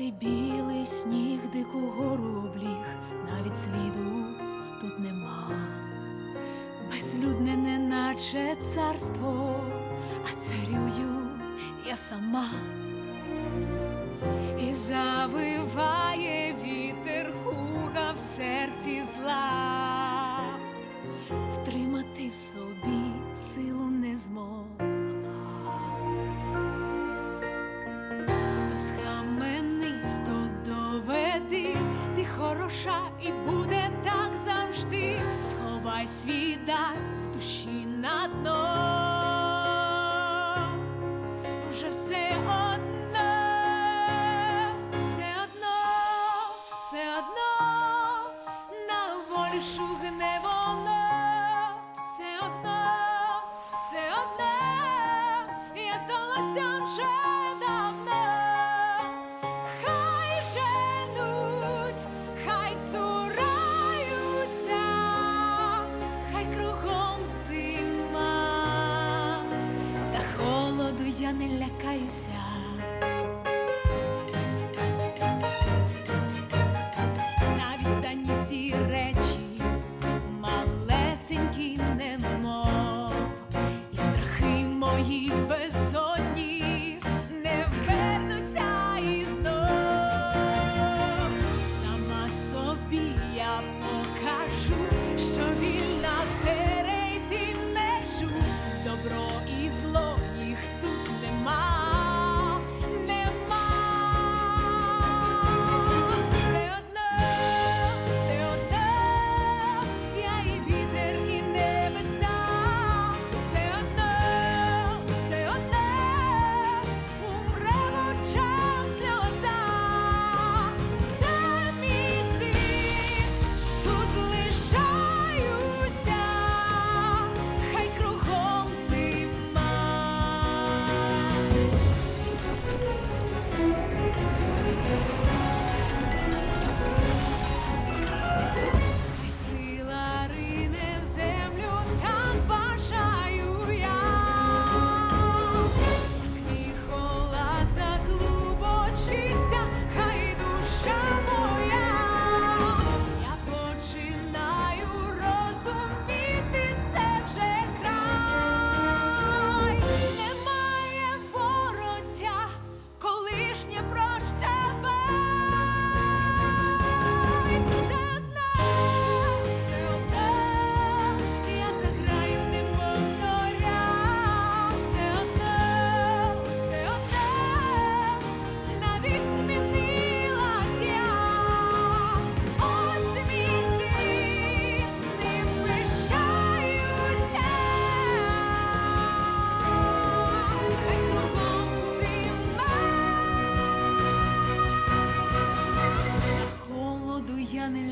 Цей білий сніг дику гору обліг, навіть сліду тут нема, безлюдне, неначе царство, а царюю я сама. І завиває вітер хуга в серці зла, втримати в собі силу не змог. хороша, і буде так завжди. Сховай свій дар в душі на дно.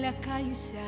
лякаюся.